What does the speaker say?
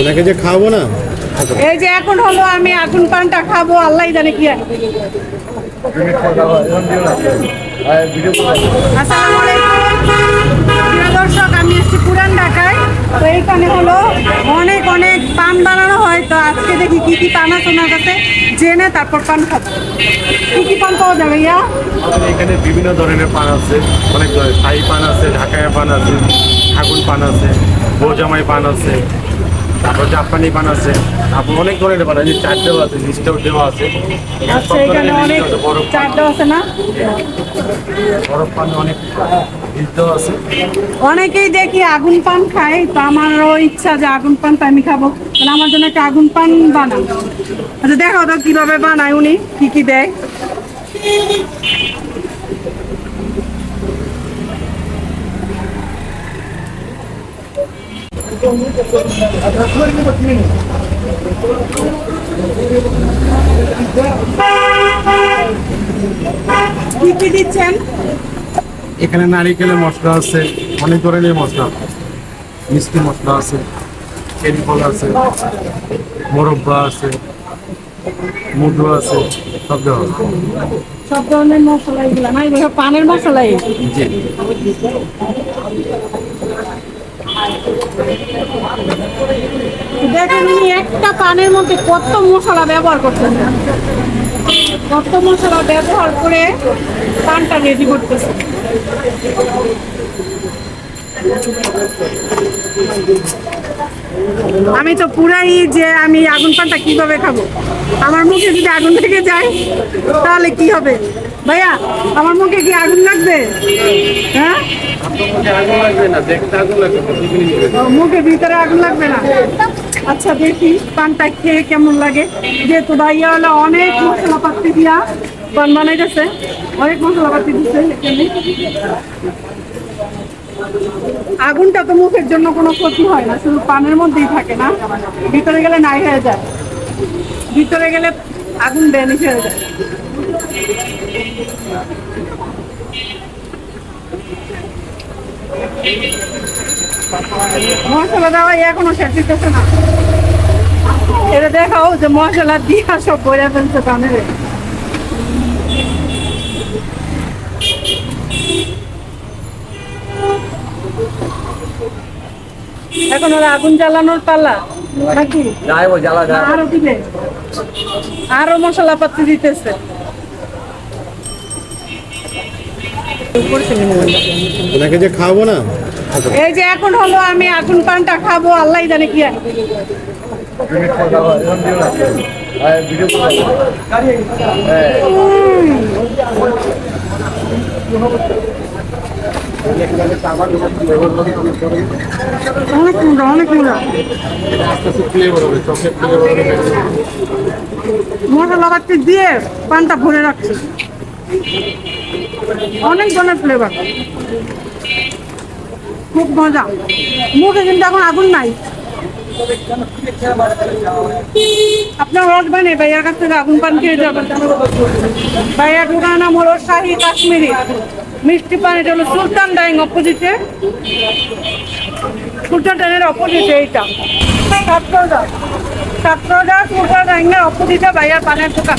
ওনাকে যে খাওয়াবো না? এই যে এখন হলো আমি আগুন পানটা খাব আল্লাহ জানে কি। আর। আসসালামু আলাইকুম। দর্শক আমি এসেছি পুরান ঢাকায়। তো এইখানে হলো অনেক অনেক পান বানানো হয়। তো আজকে দেখি কি কি পান আছে ওনার কাছে। জেনে তারপর পান খাব। কি কি পান পাওয়া যাবে ইয়া এখানে বিভিন্ন ধরনের পান আছে। অনেক ধরনের শাহী পান আছে ঢাকায় পান আছে আগুন পান আছে বোজামাই পান আছে। তারপর জাপানি পান আছে তারপর অনেক ধরনের পান আছে চারটেও আছে লিস্টেও দেওয়া আছে। আচ্ছা এখানে অনেক পান চারটা আছে না? বরফ পান অনেক আছে। অনেকেই দেখি আগুন পান খায় তো আমারও ইচ্ছা যে আগুন পানটা আমি খাব। তাহলে আমার জন্য একটা আগুন পান বানান। আচ্ছা দেখো তো কীভাবে বানায় উনি কি কি দেয়। কি কি দিচ্ছেন? এখানে নারিকেলের মশলা আছে অনেক ধরনের মশলা। মিষ্টি মশলা আছে চেরি ফল আছে মোরব্বা আছে মধু আছে সব আছে। সব ধরনের মশলা এগুলা না? এগুলো পানের মশলাই? জি। দেখেন উনি একটা পানের মধ্যে কত মশলা ব্যবহার করতেন কত মশলা ব্যবহার করে পানটা রেডি করতেছে। আমি তো পুরাই যে আমি আগুন পানটা কীভাবে খাব? আমার মুখে যদি আগুন থেকে যায়, তাহলে কি হবে? ভাইয়া, আমার মুখে কি আগুন লাগবে? হ্যাঁ? মুখে ভিতরে আগুন লাগবে না? আচ্ছা দেখি পানটা খেয়ে কেমন লাগে। যেহেতু ভাইয়া হলো অনেক মশলা মশলাপাতি দিয়া পান বানাইতেছে, অনেক মশলা মশলাপাতি দিচ্ছে আগুনটা তো মুখের জন্য কোনো ক্ষতি হয় না, শুধু পানের মধ্যেই থাকে না। ভিতরে গেলে নাই হয়ে যায়। ভিতরে গেলে আগুন ড্যানিশ হয়ে যায়। মশলা দেওয়া এখনও শেষ দিতেছে না। এটা দেখাও যে মশলা দিয়া সব বইরা ফেলছে পানের। এখন ওরা আগুন জ্বালানোর পালা? নাকি? আরও দিবে? আরও মশলাপাতি দিতেছে। ওনাকে যে খাওয়াবো না? এই যে এখন হলো আমি আগুন পানটা খাব আল্লাহ জানে কি আর। অনেক মজা অনেক হবে মশলা পাতি দিয়ে পানটা ভরে রাখছি। অনেক ধরনের ফ্লেভার খুব মজা। মুখে কিন্তু এখন আগুন নাই। আপনার এই ভাইয়ার কাছ থেকে আগুন পান খেয়ে যাবেন। ভাইয়ার দোকান নাম হলো শাহি কাশ্মীরি। মিষ্টি পান এটা হলো সুলতান ডাইং অপোজিটে। সুলতান ডাইনের অপোজিটে এইটা। ছাত্রদা ছাত্রদা সুলতান ডাইংয়ের অপোজিটে ভাইয়ার পানের দোকান।